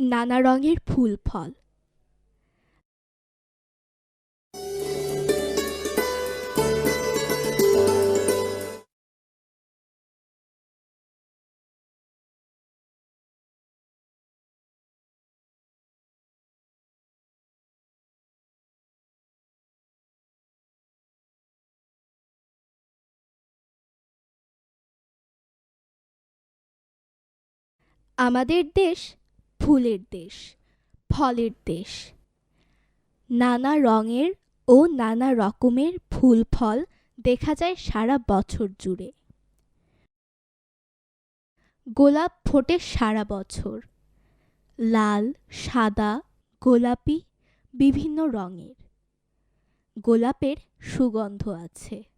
নানা রঙের ফুল ফল। আমাদের দেশ ফুলের দেশ, ফলের দেশ। নানা রঙের ও নানা রকমের ফুল ফল দেখা যায় সারা বছর জুড়ে। গোলাপ ফোটে সারা বছর। লাল, সাদা, গোলাপি, বিভিন্ন রঙের। গোলাপের সুগন্ধ আছে।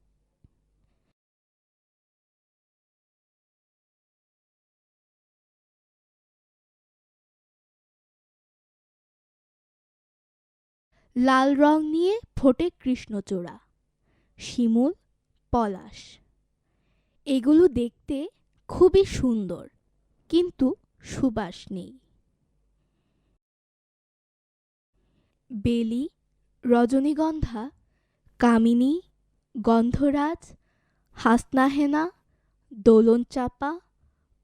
লাল রং নিয়ে ফোটে কৃষ্ণচূড়া। শিমুল, পলাশ। এগুলো দেখতে খুবই সুন্দর, কিন্তু সুবাস নেই। বেলি, রজনীগন্ধা, কামিনী, গন্ধরাজ, হাসনাহেনা দোলন চাপা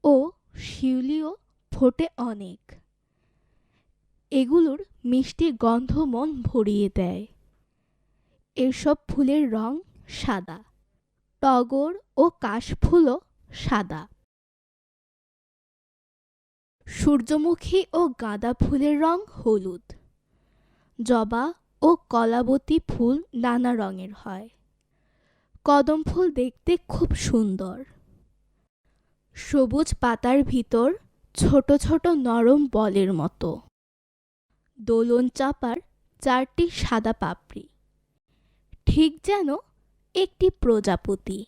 ও শিউলিও ফোটে অনেক। এগুলোর মিষ্টি গন্ধ মন ভরিয়ে দেয়। এসব ফুলের রং সাদা। টগর ও কাশফুলও সাদা। সূর্যমুখী ও গাঁদা ফুলের রং হলুদ। জবা ও কলাবতী ফুল নানা রঙের হয়। কদম ফুল দেখতে খুব সুন্দর। সবুজ পাতার ভিতর ছোট ছোট নরম বলের মতো। দোলন চাপার চারটি সাদা পাপড়ি। ঠিক যেন একটি প্রজাপতি।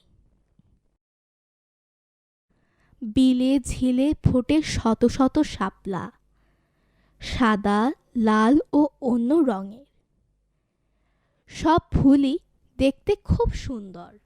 বিলে ঝিলে ফোটে শত শত শাপলা, সাদা, লাল ও অন্য রঙের। সব ফুলই দেখতে খুব সুন্দর।